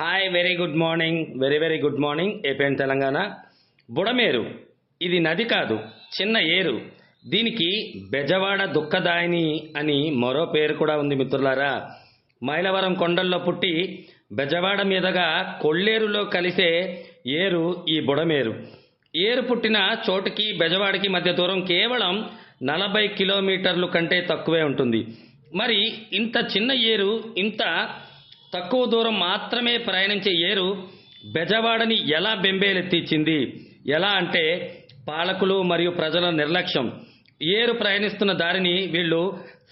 Hi very good morning very very good morning AP and Telangana Budameru ఇది నది కాదు చిన్న ఏరు. దీనికి బెజవాడ దుఃఖదాయిని అని మరో పేరు కూడా ఉంది మిత్రులారా. మైలవరం కొండల్లో పుట్టి బెజవాడ మీదగా కొల్లేరులో కలిసే ఏరు ఈ బుడమేరు. ఏరు పుట్టిన చోటుకి బెజవాడకి మధ్య దూరం కేవలం నలభై కిలోమీటర్లు కంటే తక్కువే ఉంటుంది. మరి ఇంత చిన్న ఏరు ఇంత తక్కువ దూరం మాత్రమే ప్రయాణించే ఏరు బెజవాడని ఎలా బెంబేలెత్తించింది ఎలా అంటే పాలకులు మరియు ప్రజల నిర్లక్ష్యం. ఏరు ప్రయాణిస్తున్న దారిని వీళ్ళు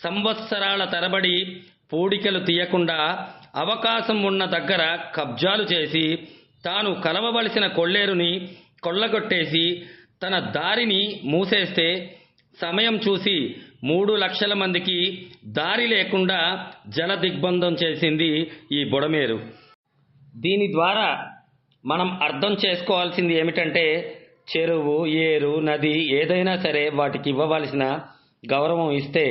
సంవత్సరాల తరబడి పూడికలు తీయకుండా అవకాశం ఉన్న దగ్గర కబ్జాలు చేసి తాను కలవవలసిన కొల్లేరుని కొల్లగొట్టేసి తన దారిని మూసేస్తే సమయం చూసి మూడు లక్షల మందికి దారి లేకుండా జల దిగ్బంధం చేసింది ఈ బుడమేరు. దీని ద్వారా మనం అర్థం చేసుకోవాల్సింది ఏమిటంటే చెరువు ఏరు నది ఏదైనా సరే వాటికి ఇవ్వవలసిన గౌరవం ఇస్తే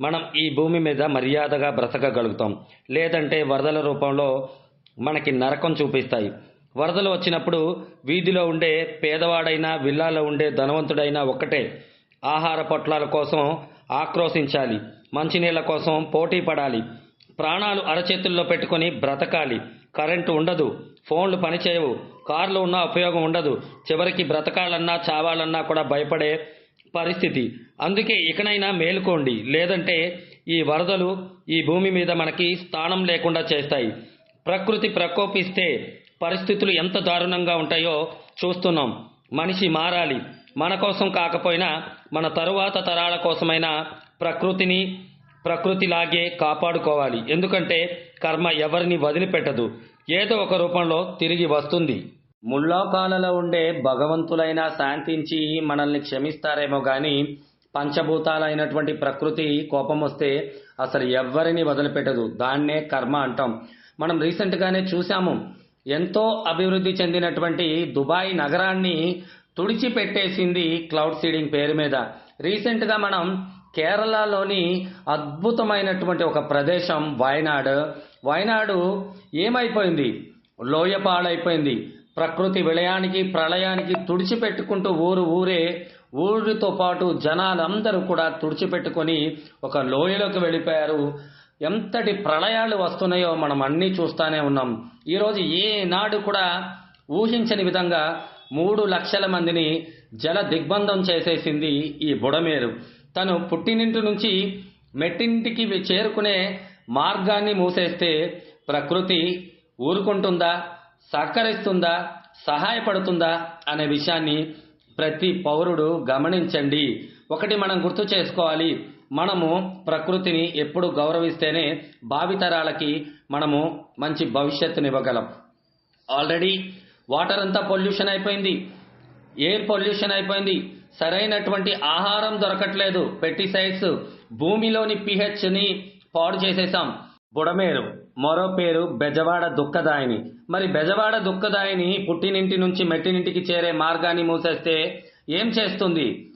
మనం ఈ భూమి మీద మర్యాదగా బ్రతకగలుగుతాం. లేదంటే వరదల రూపంలో మనకి నరకం చూపిస్తాయి. వరదలు వచ్చినప్పుడు వీధిలో ఉండే పేదవాడైనా విల్లాలో ఉండే ధనవంతుడైనా ఒక్కటే. ఆహార పొట్లాల కోసం ఆక్రోశించాలి. మంచినీళ్ళ కోసం పోటీ పడాలి ప్రాణాలు అరచేతుల్లో పెట్టుకొని బ్రతకాలి. కరెంటు ఉండదు. ఫోన్లు పనిచేయవు. కార్లు ఉన్నా ఉపయోగం ఉండదు. చివరికి బ్రతకాలన్నా చావాలన్నా కూడా భయపడే పరిస్థితి. అందుకే ఇకనైనా మేలుకోండి. లేదంటే ఈ వరదలు ఈ భూమి మీద మనకి స్థానం లేకుండా చేస్తాయి. ప్రకృతి ప్రకోపిస్తే పరిస్థితులు ఎంత దారుణంగా ఉంటాయో చూస్తున్నాం. మనిషి మారాలి. మన కోసం కాకపోయినా మన తరువాత తరాల కోసమైనా ప్రకృతిని ప్రకృతిలాగే కాపాడుకోవాలి. ఎందుకంటే కర్మ ఎవరిని వదిలిపెట్టదు. ఏదో ఒక రూపంలో తిరిగి వస్తుంది. ముల్లోకాలలో ఉండే భగవంతులైనా శాంతించి మనల్ని క్షమిస్తారేమో గాని పంచభూతాలైనటువంటి ప్రకృతి కోపం వస్తే అసలు ఎవ్వరిని వదిలిపెట్టదు. దాన్నే కర్మ అంటాం. మనం రీసెంట్గానే చూసాము ఎంతో అభివృద్ధి చెందినటువంటి దుబాయ్ నగరాన్ని తుడిచిపెట్టేసింది క్లౌడ్ సీడింగ్ పేరు మీద. రీసెంట్గా మనం కేరళలోని అద్భుతమైనటువంటి ఒక ప్రదేశం వయనాడు. వయనాడు ఏమైపోయింది? లోయపాడైపోయింది. ప్రకృతి విలయానికి ప్రళయానికి తుడిచిపెట్టుకుంటూ ఊరు ఊరే ఊరితో పాటు జనాలందరూ కూడా తుడిచిపెట్టుకొని ఒక లోయలోకి వెళ్ళిపోయారు. ఎంతటి ప్రళయాలు వస్తున్నాయో మనం అన్నీ చూస్తూనే ఉన్నాం. ఈరోజు ఏనాడు కూడా ఊహించని విధంగా మూడు లక్షల మందిని జల దిగ్బంధం చేసేసింది ఈ బుడమేరు. తను పుట్టినింటి నుంచి మెట్టింటికి చేరుకునే మార్గాన్ని మూసేస్తే ప్రకృతి ఊరుకుంటుందా సహకరిస్తుందా సహాయపడుతుందా అనే విషయాన్ని ప్రతి పౌరుడు గమనించండి. ఒకటి మనం గుర్తు చేసుకోవాలి. మనము ప్రకృతిని ఎప్పుడు గౌరవిస్తేనే భావితరాలకి మనము మంచి భవిష్యత్తునివ్వగలం. ఆల్రెడీ వాటర్ అంతా పొల్యూషన్ అయిపోయింది. ఎయిర్ పొల్యూషన్ అయిపోయింది. సరైనటువంటి ఆహారం దొరకట్లేదు. పెస్టిసైడ్స్ భూమిలోని పిహెచ్ని పాడు చేసేసాం బుడమేరు మరో పేరు బెజవాడ దుఃఖదాయిని. మరి బెజవాడ దుఃఖదాయిని పుట్టినింటి నుంచి మెట్టినింటికి చేరే మార్గాన్ని మూసేస్తే ఏం చేస్తుంది?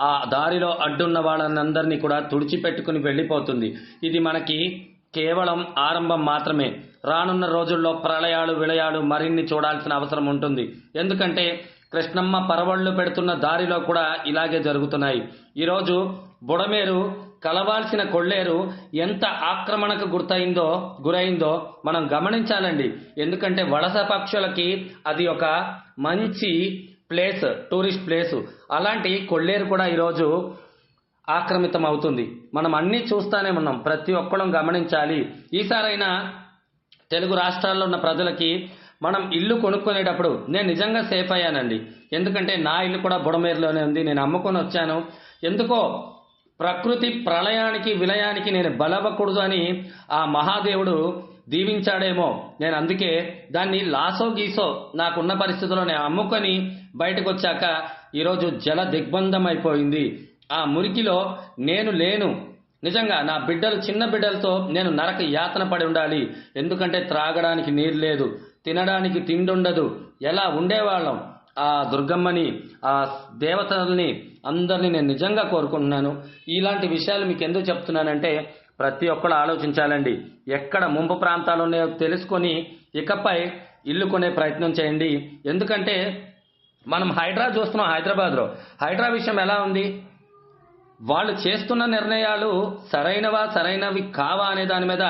ఆ దారిలో అడ్డున్న వాళ్ళందరినీ కూడా తుడిచిపెట్టుకుని వెళ్ళిపోతుంది. ఇది మనకి కేవలం ఆరంభం మాత్రమే. రానున్న రోజుల్లో ప్రళయాలు విలయాలు మరిన్ని చూడాల్సిన అవసరం ఉంటుంది. ఎందుకంటే కృష్ణమ్మ పరవళ్ళు పెడుతున్న దారిలో కూడా ఇలాగే జరుగుతున్నాయి. ఈరోజు బుడమేరు కలవాల్సిన కొల్లేరు ఎంత ఆక్రమణకు గుర్తయిందో గురైందో మనం గమనించాలండి. ఎందుకంటే వలస పక్షులకి అది ఒక మంచి ప్లేస్ టూరిస్ట్ ప్లేస్. అలాంటి కొల్లేరు కూడా ఈరోజు ఆక్రమితం అవుతుంది మనం అన్నీ చూస్తానే ఉన్నాం. ప్రతి ఒక్కడం గమనించాలి. ఈసారైనా తెలుగు రాష్ట్రాల్లో ఉన్న ప్రజలకి మనం ఇల్లు కొనుక్కునేటప్పుడు నేను నిజంగా సేఫ్ అయ్యానండి. ఎందుకంటే నా ఇల్లు కూడా బుడమేరులోనే ఉంది. నేను అమ్ముకొని వచ్చాను. ఎందుకో ప్రకృతి ప్రళయానికి విలయానికి నేను బలవకూడదు అని ఆ మహాదేవుడు దీవించాడేమో. నేను అందుకే దాన్ని లాసో గీసో నాకున్న పరిస్థితుల్లో నేను అమ్ముకొని బయటకు వచ్చాక ఈరోజు జల దిగ్బంధం అయిపోయింది ఆ మురికిలో నేను లేను. నిజంగా నా బిడ్డలు చిన్న బిడ్డలతో నేను నరక యాతన పడి ఉండాలి. ఎందుకంటే త్రాగడానికి నీరు లేదు తినడానికి తిండి ఉండదు ఎలా ఉండేవాళ్ళం? ఆ దుర్గమ్మని ఆ దేవతల్ని అందరినీ నేను నిజంగా కోరుకుంటున్నాను. ఇలాంటి విషయాలు మీకు ఎందుకు చెప్తున్నానంటే ప్రతి ఒక్కరు ఆలోచించాలండి. ఎక్కడ ముంపు ప్రాంతాలు ఉన్నాయో తెలుసుకొని ఇకపై ఇల్లు కొనే ప్రయత్నం చేయండి. ఎందుకంటే మనం హైడ్రా చూస్తున్నాం హైదరాబాద్లో. హైడ్రా విషయం ఎలా ఉంది? వాళ్ళు చేస్తున్న నిర్ణయాలు సరైనవా సరైనవి కావా అనే దాని మీద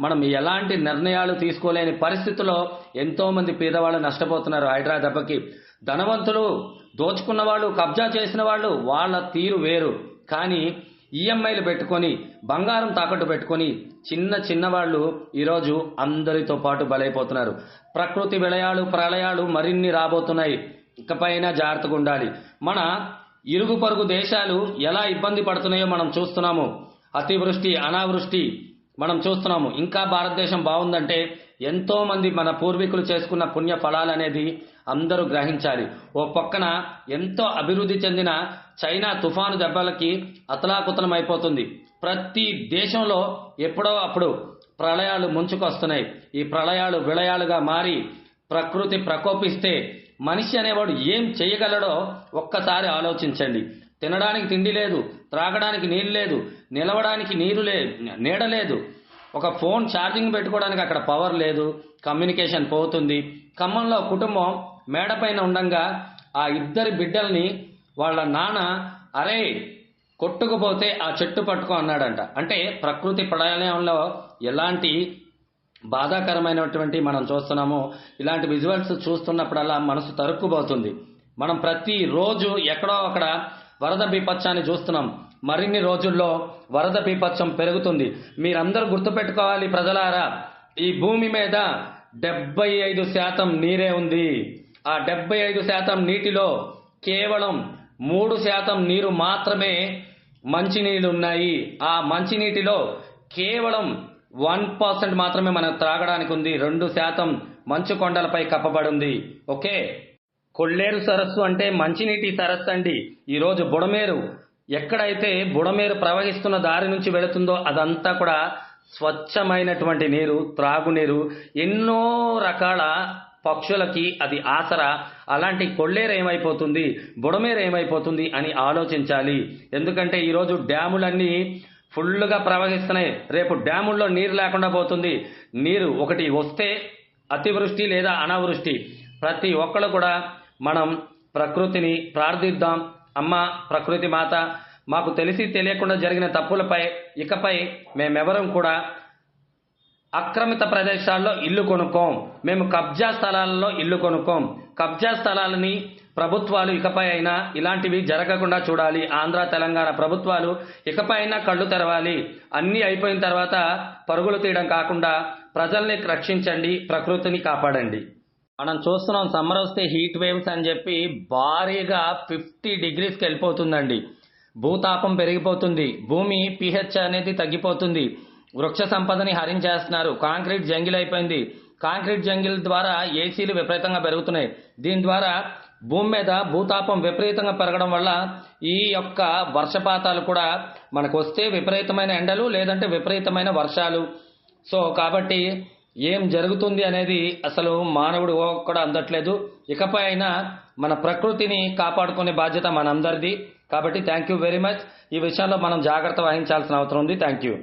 మనం ఎలాంటి నిర్ణయాలు తీసుకోలేని పరిస్థితుల్లో ఎంతో మంది పేదవాళ్ళు నష్టపోతున్నారు హైడ్రా దెబ్బకి. ధనవంతులు దోచుకున్న వాళ్ళు కబ్జా చేసిన వాళ్ళు వాళ్ళ తీరు వేరు. కానీ ఈఎంఐలు పెట్టుకొని బంగారం తాకట్టు పెట్టుకొని చిన్న చిన్న వాళ్ళు ఈరోజు అందరితో పాటు బలైపోతున్నారు. ప్రకృతి విలయాలు ప్రళయాలు మరిన్ని రాబోతున్నాయి. ఇకపైన జాగ్రత్తగా ఉండాలి. మన ఇరుగు పొరుగు దేశాలు ఎలా ఇబ్బంది పడుతున్నాయో మనం చూస్తున్నాము. అతివృష్టి అనావృష్టి మనం చూస్తున్నాము. ఇంకా భారతదేశం బాగుందంటే ఎంతో మంది మన పూర్వీకులు చేసుకున్న పుణ్య ఫలాలు అనేది అందరూ గ్రహించాలి. ఓ పక్కన ఎంతో అభివృద్ధి చెందిన చైనా తుఫాను దెబ్బలకి అతలాకుతలం అయిపోతుంది ప్రతి దేశంలో ఎప్పుడో అప్పుడు ప్రళయాలు ముంచుకొస్తున్నాయి. ఈ ప్రళయాలు విలయాలుగా మారి ప్రకృతి ప్రకోపిస్తే మనిషి అనేవాడు ఏం చేయగలడో ఒక్కసారి ఆలోచించండి. తినడానికి తిండి లేదు త్రాగడానికి నీళ్ళు లేదు నిలవడానికి నీరు లే నీడ లేదు. ఒక ఫోన్ ఛార్జింగ్ పెట్టుకోవడానికి అక్కడ పవర్ లేదు కమ్యూనికేషన్ పోతుంది. ఖమ్మంలో కుటుంబం మేడపైన ఉండంగా ఆ ఇద్దరి బిడ్డల్ని వాళ్ళ నాన్న అరే కొట్టుకుపోతే ఆ చెట్టు పట్టుకో అన్నాడంట. అంటే ప్రకృతి ప్రళయంలో ఎలాంటి బాధాకరమైనటువంటి మనం చూస్తున్నాము. ఇలాంటి విజువల్స్ చూస్తున్నప్పుడల్లా మనసు తరుక్కుపోతుంది. మనం ప్రతి రోజు ఎక్కడో అక్కడ వరద బీపత్సాన్ని చూస్తున్నాం. మరిన్ని రోజుల్లో వరద బీపత్సం పెరుగుతుంది. మీరందరూ గుర్తుపెట్టుకోవాలి ప్రజలారా ఈ భూమి మీద డెబ్బై ఐదు శాతం నీరే ఉంది. ఆ డెబ్బై ఐదు శాతం నీటిలో కేవలం మూడు శాతం నీరు మాత్రమే మంచినీళ్ళు ఉన్నాయి. ఆ మంచినీటిలో కేవలం వన్ పర్సెంట్ మాత్రమే మనం త్రాగడానికి ఉంది. రెండు శాతం మంచు కొండలపై కప్పబడి ఉంది ఓకే? కొల్లేరు సరస్సు అంటే మంచినీటి సరస్సు అండి. ఈరోజు బుడమేరు ఎక్కడైతే బుడమేరు ప్రవహిస్తున్న దారి నుంచి వెళుతుందో అదంతా కూడా స్వచ్ఛమైనటువంటి నీరు త్రాగునీరు ఎన్నో రకాల పక్షులకి అది ఆసరా. అలాంటి కొల్లేరు ఏమైపోతుంది? బుడమేరు ఏమైపోతుంది అని ఆలోచించాలి. ఎందుకంటే ఈరోజు డ్యాములన్నీ ఫుల్గా ప్రవహిస్తున్నాయి. రేపు డ్యాముల్లో నీరు లేకుండా పోతుంది. నీరు ఒకటి వస్తే అతివృష్టి లేదా అనావృష్టి. ప్రతి ఒక్కళ్ళు కూడా మనం ప్రకృతిని ప్రార్థిద్దాం. అమ్మ ప్రకృతి మాత మాకు తెలిసి తెలియకుండా జరిగిన తప్పులపై ఇకపై మేమెవరం కూడా అక్రమిత ప్రదేశాల్లో ఇల్లు కొనుక్కోం. మేము కబ్జా స్థలాలలో ఇల్లు కొనుక్కోం. కబ్జా స్థలాలని ప్రభుత్వాలు ఇకపై అయినా ఇలాంటివి జరగకుండా చూడాలి. ఆంధ్ర తెలంగాణ ప్రభుత్వాలు ఇకపై అయినా కళ్ళు తెరవాలి. అన్నీ అయిపోయిన తర్వాత పరుగులు తీయడం కాకుండా ప్రజల్ని రక్షించండి ప్రకృతిని కాపాడండి. మనం చూస్తున్నాం సమ్మర్ వస్తే హీట్ వేవ్స్ అని చెప్పి భారీగా ఫిఫ్టీ డిగ్రీస్కి వెళ్ళిపోతుందండి. భూతాపం పెరిగిపోతుంది. భూమి పిహెచ్ అనేది తగ్గిపోతుంది. వృక్ష సంపదని హరించేస్తున్నారు. కాంక్రీట్ జంగిల్ అయిపోయింది. కాంక్రీట్ జంగిల్ ద్వారా ఏసీలు విపరీతంగా పెరుగుతున్నాయి. దీని ద్వారా భూమి మీద భూతాపం విపరీతంగా పెరగడం వల్ల ఈ యొక్క వర్షపాతాలు కూడా మనకు వస్తే విపరీతమైన ఎండలు లేదంటే విపరీతమైన వర్షాలు. సో కాబట్టి ఏం జరుగుతుంది అనేది అసలు మానవుడు కూడా అందట్లేదు. ఇకపై అయినా మన ప్రకృతిని కాపాడుకునే బాధ్యత మనందరిది. కాబట్టి థ్యాంక్ యూ వెరీ మచ్ ఈ విషయంలో మనం జాగ్రత్త వహించాల్సిన అవసరం ఉంది. Thank you